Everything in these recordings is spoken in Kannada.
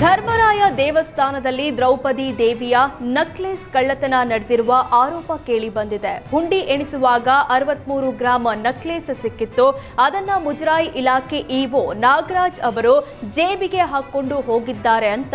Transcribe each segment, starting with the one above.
ಧರ್ಮರಾಯ ದೇವಸ್ಥಾನದಲ್ಲಿ ದ್ರೌಪದಿ ದೇವಿಯ ನಕ್ಲೆಸ್ ಕಳ್ಳತನ ನಡೆದಿರುವ ಆರೋಪ ಕೇಳಿ ಬಂದಿದೆ. ಹುಂಡಿ ಎಣಿಸುವಾಗ ಅರವತ್ಮೂರು ಗ್ರಾಂ ನಕ್ಲೇಸ್ ಸಿಕ್ಕಿತ್ತು. ಅದನ್ನ ಮುಜರಾಯಿ ಇಲಾಖೆ ಇಒ ನಾಗರಾಜ್ ಅವರು ಜೇಬಿಗೆ ಹಾಕೊಂಡು ಹೋಗಿದ್ದಾರೆ ಅಂತ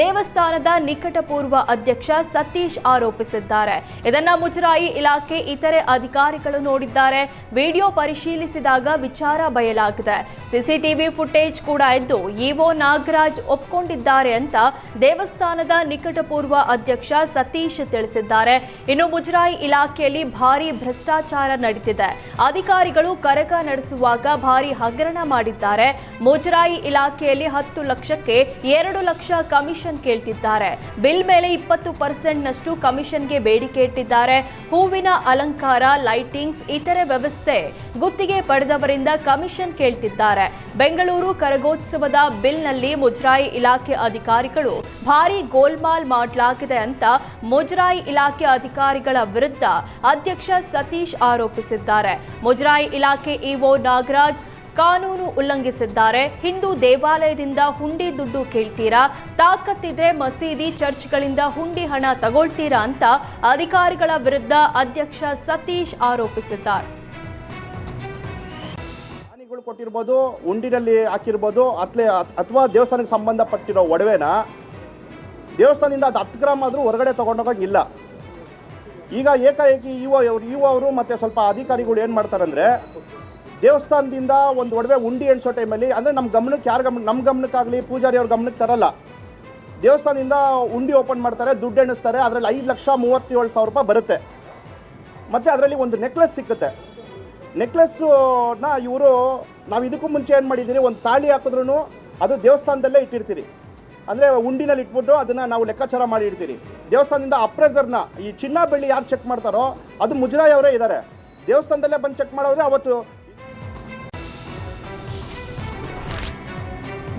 ದೇವಸ್ಥಾನದ ನಿಕಟಪೂರ್ವ ಅಧ್ಯಕ್ಷ ಸತೀಶ್ ಆರೋಪಿಸಿದ್ದಾರೆ. ಇದನ್ನ ಮುಜರಾಯಿ ಇಲಾಖೆ ಇತರೆ ಅಧಿಕಾರಿಗಳು ನೋಡಿದ್ದಾರೆ. ವಿಡಿಯೋ ಪರಿಶೀಲಿಸಿದಾಗ ವಿಚಾರ ಬಯಲಾಗಿದೆ. ಸಿಸಿಟಿವಿ ಫುಟೇಜ್ ಕೂಡ ಇದ್ದು ಇಒ ನಾಗರಾಜ್ ಒಪ್ಕೊಂಡಿದ್ದಾರೆ ಅಂತ ದೇವಸ್ಥಾನದ ನಿಕಟಪೂರ್ವ ಅಧ್ಯಕ್ಷ ಸತೀಶ್ ತಿಳಿಸಿದ್ದಾರೆ. ಇನ್ನು ಮುಜರಾಯಿ ಇಲಾಖೆಯಲ್ಲಿ ಭಾರಿ ಭ್ರಷ್ಟಾಚಾರ ನಡೀತಿದೆ. ಅಧಿಕಾರಿಗಳು ಕರಗ ನಡೆಸುವಾಗ ಭಾರಿ ಹಗರಣ ಮಾಡಿದ್ದಾರೆ. ಮುಜರಾಯಿ ಇಲಾಖೆಯಲ್ಲಿ ಹತ್ತು ಲಕ್ಷಕ್ಕೆ ಎರಡು ಲಕ್ಷ ಕಮಿಷನ್ ಕೇಳ್ತಿದ್ದಾರೆ. ಬಿಲ್ ಮೇಲೆ ಇಪ್ಪತ್ತು ಪರ್ಸೆಂಟ್ ನಷ್ಟು ಕಮಿಷನ್ಗೆ ಬೇಡಿಕೆ ಇಟ್ಟಿದ್ದಾರೆ. ಹೂವಿನ ಅಲಂಕಾರ, ಲೈಟಿಂಗ್ಸ್, ಇತರೆ ವ್ಯವಸ್ಥೆ ಗುತ್ತಿಗೆ ಪಡೆದವರಿಂದ ಕಮಿಷನ್ ಕೇಳ್ತಿದ್ದಾರೆ. ಬೆಂಗಳೂರು ಕರಗೋತ್ಸವದ ಬಿಲ್ನಲ್ಲಿ ಮುಜರಾಯಿ ಇಲಾಖೆ ಅಧಿಕಾರಿಗಳು ಭಾರಿ ಗೋಲ್ಮಾಲ್ ಮಾಡಲಾಗಿದೆ ಅಂತ ಮುಜರಾಯಿ ಇಲಾಖೆ ಅಧಿಕಾರಿಗಳ ವಿರುದ್ಧ ಅಧ್ಯಕ್ಷ ಸತೀಶ್ ಆರೋಪಿಸಿದ್ದಾರೆ. ಮುಜರಾಯಿ ಇಲಾಖೆ ಇಒ ನಾಗರಾಜ್ ಕಾನೂನು ಉಲ್ಲಂಘಿಸಿದ್ದಾರೆ. ಹಿಂದೂ ದೇವಾಲಯದಿಂದ ಹುಂಡಿ ದುಡ್ಡು ಕೇಳ್ತೀರಾ? ತಾಕತ್ತಿದ್ರೆ ಮಸೀದಿ ಚರ್ಚ್ಗಳಿಂದ ಹುಂಡಿ ಹಣ ತಗೊಳ್ತೀರಾ ಅಂತ ಅಧಿಕಾರಿಗಳ ವಿರುದ್ಧ ಅಧ್ಯಕ್ಷ ಸತೀಶ್ ಆರೋಪಿಸಿದ್ದಾರೆ. ಕೊಟ್ಟಿರ್ಬೋದು, ಹುಂಡಿನಲ್ಲಿ ಹಾಕಿರ್ಬೋದು ಅಥವಾ ದೇವಸ್ಥಾನಕ್ಕೆ ಸಂಬಂಧಪಟ್ಟಿರೋ ಒಡವೆನ ದೇವಸ್ಥಾನದಿಂದ ಅದು ಹತ್ತು ಗ್ರಾಮ್ ಆದರೂ ಹೊರಗಡೆ ತೊಗೊಂಡೋಗಂಗಿಲ್ಲ ಈಗ ಏಕಾಏಕಿ ಇ ಒ ಅವರು ಮತ್ತು ಸ್ವಲ್ಪ ಅಧಿಕಾರಿಗಳು ಏನು ಮಾಡ್ತಾರಂದರೆ, ದೇವಸ್ಥಾನದಿಂದ ಒಂದು ಒಡವೆ ಉಂಡಿ ಎಣಿಸೋ ಟೈಮಲ್ಲಿ, ಅಂದರೆ ನಮ್ಮ ಗಮನಕ್ಕೆ ಯಾರು ಗಮನ ನಮ್ಮ ಗಮನಕ್ಕಾಗಲಿ ಪೂಜಾರಿ ಅವ್ರ ಗಮನಕ್ಕೆ ತರಲ್ಲ. ದೇವಸ್ಥಾನದಿಂದ ಉಂಡಿ ಓಪನ್ ಮಾಡ್ತಾರೆ, ದುಡ್ಡು ಎಣಿಸ್ತಾರೆ, ಅದರಲ್ಲಿ ಐದು ಲಕ್ಷ ಮೂವತ್ತೇಳು ಸಾವಿರ ರೂಪಾಯಿ ಬರುತ್ತೆ. ಮತ್ತು ಅದರಲ್ಲಿ ಒಂದು ನೆಕ್ಲೆಸ್ ಸಿಕ್ಕುತ್ತೆ. ನೆಕ್ಲೆಸ್ಸನ್ನ ಇವರು, ನಾವು ಇದಕ್ಕೂ ಮುಂಚೆ ಏನು ಮಾಡಿದ್ದೀರಿ ಒಂದು ತಾಳಿ ಹಾಕಿದ್ರೂ ಅದು ದೇವಸ್ಥಾನದಲ್ಲೇ ಇಟ್ಟಿರ್ತೀರಿ. ಅಂದರೆ ಉಂಡಿನಲ್ಲಿ ಇಟ್ಬಿಟ್ಟು ಅದನ್ನು ನಾವು ಲೆಕ್ಕಾಚಾರ ಮಾಡಿ ಇಡ್ತೀರಿ. ದೇವಸ್ಥಾನದಿಂದ ಅಪ್ರೆಸರ್ನ ಈ ಚಿನ್ನ ಬೆಳ್ಳಿ ಯಾರು ಚೆಕ್ ಮಾಡ್ತಾರೋ ಅದು ಮುಜರಾಯಿ ಅವರೇ ಇದ್ದಾರೆ ದೇವಸ್ಥಾನದಲ್ಲೇ ಬಂದು ಚೆಕ್ ಮಾಡೋದ್ರೆ ಅವತ್ತು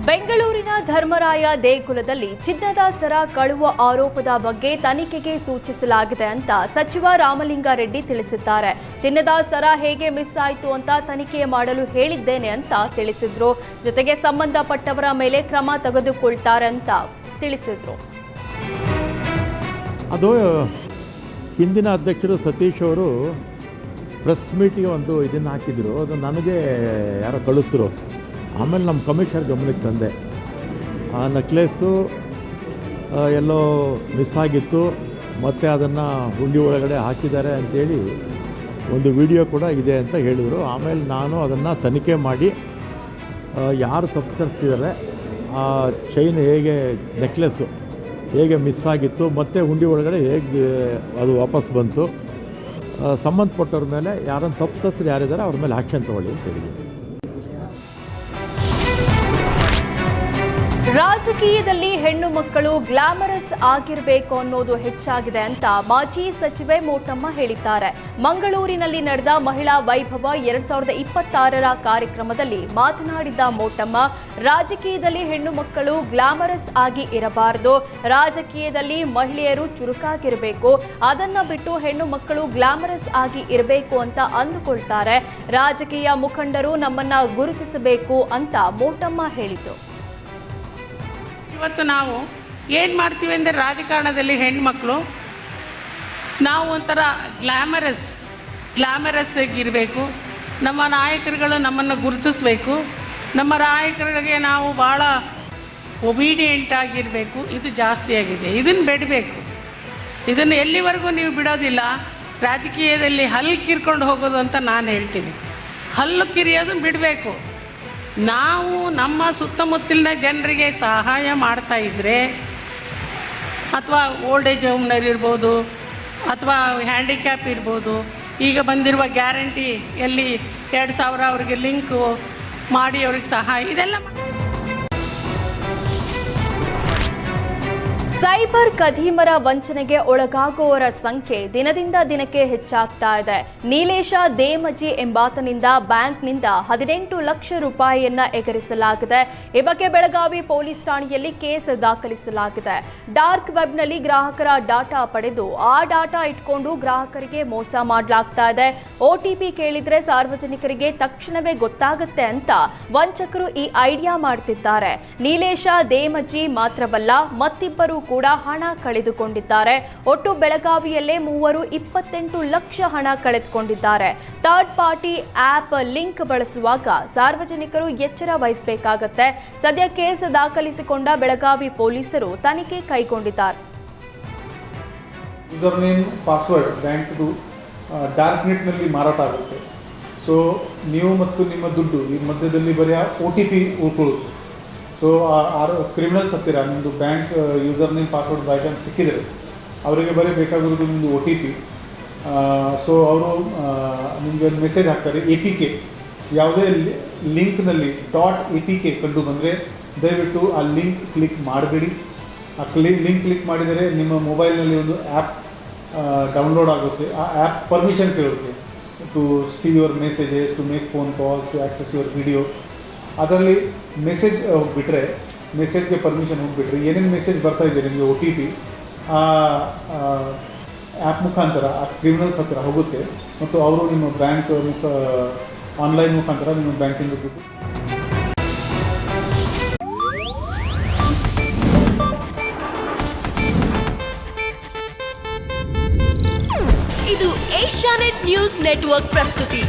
ಬೆಂಗಳೂರಿನ ಧರ್ಮರಾಯ ದೇಗುಲದಲ್ಲಿ ಚಿನ್ನದ ಸರ ಕಳುವ ಆರೋಪದ ಬಗ್ಗೆ ತನಿಖೆಗೆ ಸೂಚಿಸಲಾಗಿದೆ ಅಂತ ಸಚಿವ ರಾಮಲಿಂಗಾರೆಡ್ಡಿ ತಿಳಿಸಿದ್ದಾರೆ. ಚಿನ್ನದ ಸರ ಹೇಗೆ ಮಿಸ್ ಆಯಿತು ಅಂತ ತನಿಖೆ ಮಾಡಲು ಹೇಳಿದ್ದೇನೆ ಅಂತ ತಿಳಿಸಿದ್ರು. ಜೊತೆಗೆ ಸಂಬಂಧಪಟ್ಟವರ ಮೇಲೆ ಕ್ರಮ ತೆಗೆದುಕೊಳ್ತಾರೆ ಅಂತ ತಿಳಿಸಿದ್ರು. ಅದು, ಹಿಂದಿನ ಅಧ್ಯಕ್ಷರು ಸತೀಶ್ ಅವರು ಪ್ರೆಸ್ ಮೀಟಿಗೆ ಒಂದು ಇದನ್ನು ಹಾಕಿದ್ರು. ಅದು ನನಗೆ ಯಾರೋ ಕಳಿಸಿದ್ರು ಆಮೇಲೆ ನಮ್ಮ ಕಮಿಷನರ್ ಗಮನಕ್ಕೆ ತಂದೆ. ಆ ನೆಕ್ಲೆಸ್ಸು ಎಲ್ಲೋ ಮಿಸ್ ಆಗಿತ್ತು. ಮತ್ತು ಅದನ್ನು ಹುಂಡಿ ಒಳಗಡೆ ಹಾಕಿದ್ದಾರೆ ಅಂತೇಳಿ ಒಂದು ವಿಡಿಯೋ ಕೂಡ ಇದೆ ಅಂತ ಹೇಳಿದರು. ಆಮೇಲೆ ನಾನು ಅದನ್ನು ತನಿಖೆ ಮಾಡಿ ಯಾರು ತಪ್ಪಿಸ್ತಿದ್ದಾರೆ ಆ ಚೈನ್ ಹೇಗೆ ನೆಕ್ಲೆಸ್ಸು ಹೇಗೆ ಮಿಸ್ ಆಗಿತ್ತು, ಮತ್ತು ಹುಂಡಿ ಒಳಗಡೆ ಹೇಗೆ ಅದು ವಾಪಸ್ ಬಂತು ಸಂಬಂಧಪಟ್ಟವ್ರ ಮೇಲೆ ಯಾರನ್ನು ತಪ್ಪಿಸ್ತಾರೆ ಯಾರಿದ್ದಾರೆ, ಅವ್ರ ಮೇಲೆ ಆ್ಯಕ್ಷನ್ ತಗೊಳ್ಳಿ ಅಂತ ಹೇಳಿದ್ದೀನಿ ರಾಜಕೀಯದಲ್ಲಿ ಹೆಣ್ಣು ಮಕ್ಕಳು ಗ್ಲಾಮರಸ್ ಆಗಿರಬೇಕು ಅನ್ನೋದು ಹೆಚ್ಚಾಗಿದೆ ಅಂತ ಮಾಜಿ ಸಚಿವೆ ಮೋಟಮ್ಮ ಹೇಳಿದ್ದಾರೆ. ಮಂಗಳೂರಿನಲ್ಲಿ ನಡೆದ ಮಹಿಳಾ ವೈಭವ ಎರಡ್ ಸಾವಿರದ ಇಪ್ಪತ್ತಾರರ ಕಾರ್ಯಕ್ರಮದಲ್ಲಿ ಮಾತನಾಡಿದ ಮೋಟಮ್ಮ, ರಾಜಕೀಯದಲ್ಲಿ ಹೆಣ್ಣು ಮಕ್ಕಳು ಗ್ಲಾಮರಸ್ ಆಗಿ ಇರಬಾರದು. ರಾಜಕೀಯದಲ್ಲಿ ಮಹಿಳೆಯರು ಚುರುಕಾಗಿರಬೇಕು. ಅದನ್ನ ಬಿಟ್ಟು ಹೆಣ್ಣು ಮಕ್ಕಳು ಗ್ಲಾಮರಸ್ ಆಗಿ ಇರಬೇಕು ಅಂತ ಅಂದುಕೊಳ್ತಾರೆ. ರಾಜಕೀಯ ಮುಖಂಡರು ನಮ್ಮನ್ನ ಗುರುತಿಸಬೇಕು ಅಂತ ಮೋಟಮ್ಮ ಹೇಳಿದರು. ಇವತ್ತು ನಾವು ಏನು ಮಾಡ್ತೀವಿ ಅಂದರೆ ರಾಜಕಾರಣದಲ್ಲಿ ಹೆಣ್ಮಕ್ಳು, ನಾವು ಒಂಥರ ಗ್ಲ್ಯಾಮರಸ್ ಗ್ಲ್ಯಾಮರಸ್ ಆಗಿರಬೇಕು. ನಮ್ಮ ನಾಯಕರುಗಳು ನಮ್ಮನ್ನು ಗುರುತಿಸಬೇಕು. ನಮ್ಮ ನಾಯಕರಿಗೆ ನಾವು ಭಾಳ ಒಬೀಡಿಯೆಂಟ್ ಆಗಿರಬೇಕು. ಇದು ಜಾಸ್ತಿ ಆಗಿದೆ. ಇದನ್ನು ಬಿಡಬೇಕು. ಇದನ್ನು ಎಲ್ಲಿವರೆಗೂ ನೀವು ಬಿಡೋದಿಲ್ಲ. ರಾಜಕೀಯದಲ್ಲಿ ಹಲ್ಲು ಕಿರ್ಕೊಂಡು ಹೋಗೋದು ಅಂತ ನಾನು ಹೇಳ್ತೀನಿ. ಹಲ್ಲು ಕಿರಿಯೋದು ಬಿಡಬೇಕು. ನಾವು ನಮ್ಮ ಸುತ್ತಮುತ್ತಲಿನ ಜನರಿಗೆ ಸಹಾಯ ಮಾಡ್ತಾ ಇದ್ದರೆ ಅಥವಾ ಓಲ್ಡ್ ಏಜ್ ಹೋಮ್ನರ್ ಇರ್ಬೋದು, ಅಥವಾ ಹ್ಯಾಂಡಿಕ್ಯಾಪ್ ಇರ್ಬೋದು, ಈಗ ಬಂದಿರುವ ಗ್ಯಾರಂಟಿ ಎಲ್ಲಿ ಎರಡು ಸಾವಿರ ಅವರಿಗೆ ಲಿಂಕು ಮಾಡಿ ಅವ್ರಿಗೆ ಸಹಾಯ, ಇದೆಲ್ಲ ಸೈಬರ್ ಕದೀಮರ ವಂಚನೆಗೆ ಒಳಗಾಗುವವರ ಸಂಖ್ಯೆ ದಿನದಿಂದ ದಿನಕ್ಕೆ ಹೆಚ್ಚಾಗ್ತಾ ಇದೆ. ನೀಲೇಶ ದೇಮಜಿ ಎಂಬಾತನಿಂದ ಬ್ಯಾಂಕ್ನಿಂದ ಹದಿನೆಂಟು ಲಕ್ಷ ರೂಪಾಯಿಯನ್ನ ಎಗರಿಸಲಾಗಿದೆ. ಈ ಬಗ್ಗೆ ಬೆಳಗಾವಿ ಪೊಲೀಸ್ ಠಾಣೆಯಲ್ಲಿ ಕೇಸ್ ದಾಖಲಿಸಲಾಗಿದೆ. ಡಾರ್ಕ್ ವೆಬ್ನಲ್ಲಿ ಗ್ರಾಹಕರ ಡಾಟಾ ಪಡೆದು ಆ ಡಾಟಾ ಇಟ್ಕೊಂಡು ಗ್ರಾಹಕರಿಗೆ ಮೋಸ ಮಾಡಲಾಗ್ತಾ ಇದೆ. ಒಟಿಪಿ ಕೇಳಿದ್ರೆ ಸಾರ್ವಜನಿಕರಿಗೆ ತಕ್ಷಣವೇ ಗೊತ್ತಾಗುತ್ತೆ ಅಂತ ವಂಚಕರು ಈ ಐಡಿಯಾ ಮಾಡ್ತಿದ್ದಾರೆ. ನೀಲೇಶ ದೇಮಜಿ ಮಾತ್ರವಲ್ಲ, ಮತ್ತಿಬ್ಬರು ಕೂಡ ಹಣ ಕಳೆದುಕೊಂಡಿದ್ದಾರೆ. ಒಟ್ಟು ಬೆಳಗಾವಿಯಲ್ಲೇ ಮೂವರು, ಇಪ್ಪತ್ತೆಂಟು ಲಕ್ಷ ಹಣ ಕಳೆದುಕೊಂಡಿದ್ದಾರೆ. ಥರ್ಡ್ ಪಾರ್ಟಿ ಆಪ್ ಲಿಂಕ್ ಬಳಸುವಾಗ ಸಾರ್ವಜನಿಕರು ಎಚ್ಚರ ವಹಿಸಬೇಕಾಗತ್ತೆ. ಸದ್ಯ ಕೇಸ್ ದಾಖಲಿಸಿಕೊಂಡ ಬೆಳಗಾವಿ ಪೊಲೀಸರು ತನಿಖೆ ಕೈಗೊಂಡಿದ್ದಾರೆ. ಯೂಸರ್ ನೇಮ್ ಪಾಸ್ವರ್ಡ್ ಬ್ಯಾಂಕ್ದು ಡಾರ್ಕ್ ನೆಟ್ನಲ್ಲಿ ಮಾರಾಟ ಆಗುತ್ತೆ. ಸೊ ನೀವು ಮತ್ತು ನಿಮ್ಮ ದುಡ್ಡು, ಈ ಮಧ್ಯದಲ್ಲಿ ಬರೀ ಒ ಟಿ ಪಿ ಉಳ್ಕೊಳ್ಳುತ್ತೆ. ಸೊ ಆರು ಕ್ರಿಮಿನಲ್ಸ್ ಹತ್ತಿರ ನಿಮ್ಮದು bank user name password by chance ಸಿಕ್ಕಿದರೆ, ಅವರಿಗೆ ಬರೀ ಬೇಕಾಗಿರೋದು ನಿಮ್ಮದು ಒ ಟಿ ಪಿ ಸೊ ಅವರು ನಿಮಗೆ ಒಂದು ಮೆಸೇಜ್ ಹಾಕ್ತಾರೆ ಎ ಪಿ ಕೆ ಯಾವುದೇ ಲಿಂಕ್ನಲ್ಲಿ ಡಾಟ್ ಎ ಪಿ ಕೆ ಕಂಡು ಬಂದರೆ, ದಯವಿಟ್ಟು ಆ ಲಿಂಕ್ ಕ್ಲಿಕ್ ಮಾಡಬೇಡಿ. ಆ ಕ್ಲಿ ಲಿಂಕ್ ಕ್ಲಿಕ್ ಮಾಡಿದರೆ ನಿಮ್ಮ ಮೊಬೈಲ್ನಲ್ಲಿ ಒಂದು ಆ್ಯಪ್ ಡೌನ್ಲೋಡ್ ಆಗುತ್ತೆ. ಆ ಆ್ಯಪ್ ಪರ್ಮಿಷನ್ ಕೇಳುತ್ತೆ. To see your messages to make phone calls to access your video ಅದರಲ್ಲಿ ಮೆಸೇಜ್ ಹೋಗ್ಬಿಟ್ರೆ ಮೆಸೇಜ್ಗೆ ಪರ್ಮಿಷನ್ ಹೋಗ್ಬಿಟ್ರೆ, ಏನೇನು ಮೆಸೇಜ್ ಬರ್ತಾ ಇದೆ ನಿಮಗೆ ಒ ಟಿ ಪಿ ಆ ಆ್ಯಪ್ ಮುಖಾಂತರ, ಆ ಕ್ರಿಮಿನಲ್ಸ್ ಹತ್ತಿರ ಹೋಗುತ್ತೆ, ಮತ್ತು ಅವರು ನಿಮ್ಮ ಬ್ಯಾಂಕ್ ಮುಖ ಆನ್ಲೈನ್ ಮುಖಾಂತರ ನಿಮ್ಮ ಬ್ಯಾಂಕಿಂದ ದುಡ್ಡು ಇದು ಏಷ್ಯಾನೆಟ್ ನ್ಯೂಸ್ ನೆಟ್ವರ್ಕ್ ಪ್ರಸ್ತುತಿ.